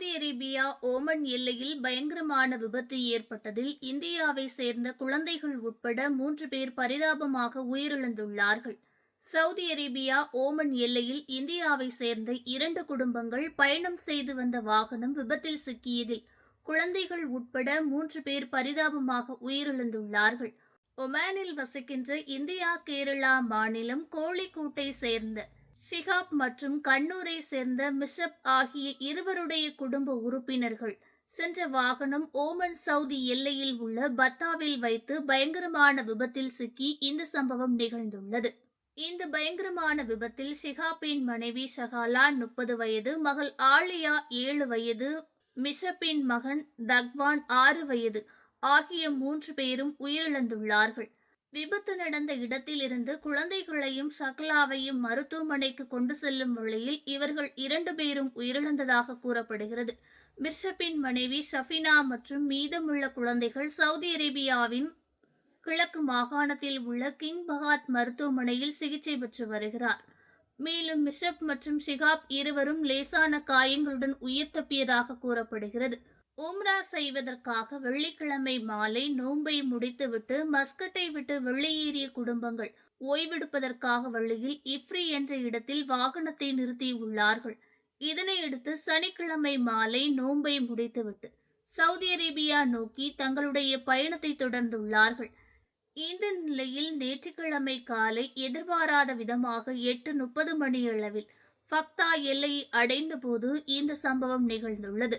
Saudi Arabia Oman எல்லையில் பயங்கரமான விபத்து ஏற்பட்டதில் இந்தியாவை சேர்ந்த குழந்தைகள் உட்பட மூன்று பேர் பரிதாபமாக உயிரிழந்துள்ளார்கள். சவுதி அரேபியா ஓமன் எல்லையில் இந்தியாவை சேர்ந்த இரண்டு குடும்பங்கள் பயணம் செய்து வந்த வாகனம் விபத்தில் சிக்கியதில் குழந்தைகள் உட்பட மூன்று பேர் பரிதாபமாக உயிரிழந்துள்ளார்கள். ஒமானில் வசிக்கின்ற இந்தியா கேரளா மாநிலம் கோழிக்கூட்டை சேர்ந்த ஷிகாப் மற்றும் கண்ணூரை சேர்ந்த மிஷப் ஆகிய இருவருடைய குடும்ப உறுப்பினர்கள் சென்ற வாகனம் ஓமன் சவுதி எல்லையில் உள்ள பத்தாவில் வைத்து பயங்கரமான விபத்தில் சிக்கி இந்த சம்பவம் நிகழ்ந்துள்ளது. இந்த பயங்கரமான விபத்தில் ஷிகாப்பின் மனைவி ஷகாலா முப்பது வயது மகள் ஆலியா ஏழு வயது மிஷப்பின் மகன் தக்வான் ஆறு வயது ஆகிய மூன்று பேரும் உயிரிழந்துள்ளார்கள். விபத்து நடந்த இடத்திலிருந்து குழந்தைகளையும் சக்லாவையும் மருத்துவமனைக்கு கொண்டு செல்லும் வழியில் இவர்கள் இரண்டு பேரும் உயிரிழந்ததாக கூறப்படுகிறது. மிர்ஷப்பின் மனைவி ஷஃபினா மற்றும் மீதமுள்ள குழந்தைகள் சவுதி அரேபியாவின் கிழக்கு மாகாணத்தில் உள்ள கிங் பகாத் மருத்துவமனையில் சிகிச்சை பெற்று வருகிறார். மேலும் மிஷப் மற்றும் ஷிகாப் இருவரும் லேசான காயங்களுடன் உயிர் தப்பியதாக கூறப்படுகிறது. உம்ரா செய்வதற்காக வெள்ளிக்கிழமை மாலை நோன்பை முடித்துவிட்டு மஸ்கட்டை விட்டு வெளியேறிய குடும்பங்கள் ஓய்வெடுப்பதற்காக வழியில் இஃப்ரி என்ற இடத்தில் வாகனத்தை நிறுத்தியுள்ளார்கள் இதனையடுத்து சனிக்கிழமை மாலை நோன்பை முடித்துவிட்டு சவுதி அரேபியா நோக்கி தங்களுடைய பயணத்தை தொடர்ந்துள்ளார்கள். இந்த நிலையில் நேற்றுக்கிழமை காலை எதிர்பாராத விதமாக எட்டு முப்பது மணியளவில் ஃபக்தா எல்லையை அடைந்தபோது இந்த சம்பவம் நிகழ்ந்துள்ளது.